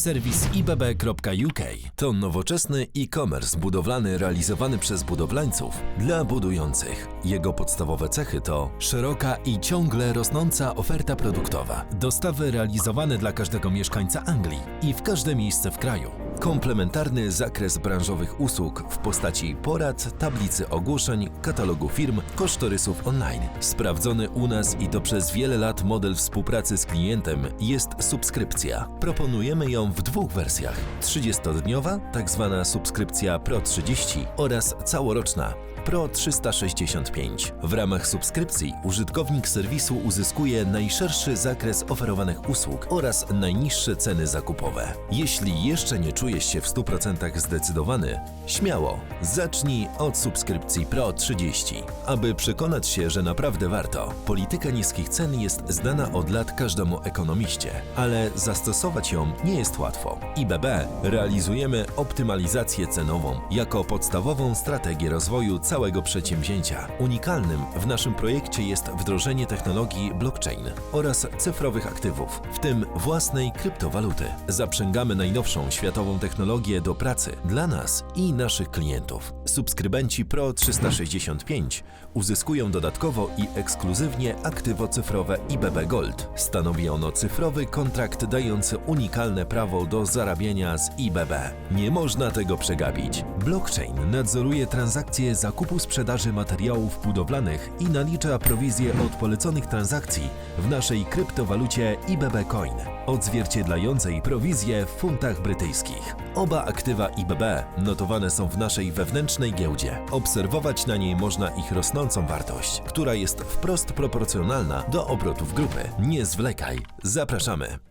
Serwis ibb.uk to nowoczesny e-commerce budowlany realizowany przez budowlańców dla budujących. Jego podstawowe cechy to szeroka i ciągle rosnąca oferta produktowa, dostawy realizowane dla każdego mieszkańca Anglii i w każde miejsce w kraju. Komplementarny zakres branżowych usług w postaci porad, tablicy ogłoszeń, katalogu firm, kosztorysów online. Sprawdzony u nas i to przez wiele lat model współpracy z klientem jest subskrypcja. Proponujemy ją w dwóch wersjach: 30-dniowa, tak zwana subskrypcja Pro 30 oraz całoroczna. Pro 365. W ramach subskrypcji użytkownik serwisu uzyskuje najszerszy zakres oferowanych usług oraz najniższe ceny zakupowe. Jeśli jeszcze nie czujesz się w 100% zdecydowany, śmiało, zacznij od subskrypcji Pro 30. Aby przekonać się, że naprawdę warto, polityka niskich cen jest znana od lat każdemu ekonomiście, ale zastosować ją nie jest łatwo. IBB realizujemy optymalizację cenową jako podstawową strategię rozwoju całego przedsięwzięcia. Unikalnym w naszym projekcie jest wdrożenie technologii blockchain oraz cyfrowych aktywów, w tym własnej kryptowaluty. Zaprzęgamy najnowszą światową technologię do pracy dla nas i naszych klientów. Subskrybenci Pro 365 uzyskują dodatkowo i ekskluzywnie aktywo cyfrowe IBB Gold. Stanowi ono cyfrowy kontrakt dający unikalne prawo do zarabiania z IBB. Nie można tego przegapić. Blockchain nadzoruje transakcje zakupu sprzedaży materiałów budowlanych i nalicza prowizje od poleconych transakcji w naszej kryptowalucie IBB Coin, odzwierciedlającej prowizje w funtach brytyjskich. Oba aktywa IBB notowane są w naszej wewnętrznej giełdzie. Obserwować na niej można ich rosnącą wartość, która jest wprost proporcjonalna do obrotów grupy. Nie zwlekaj, zapraszamy.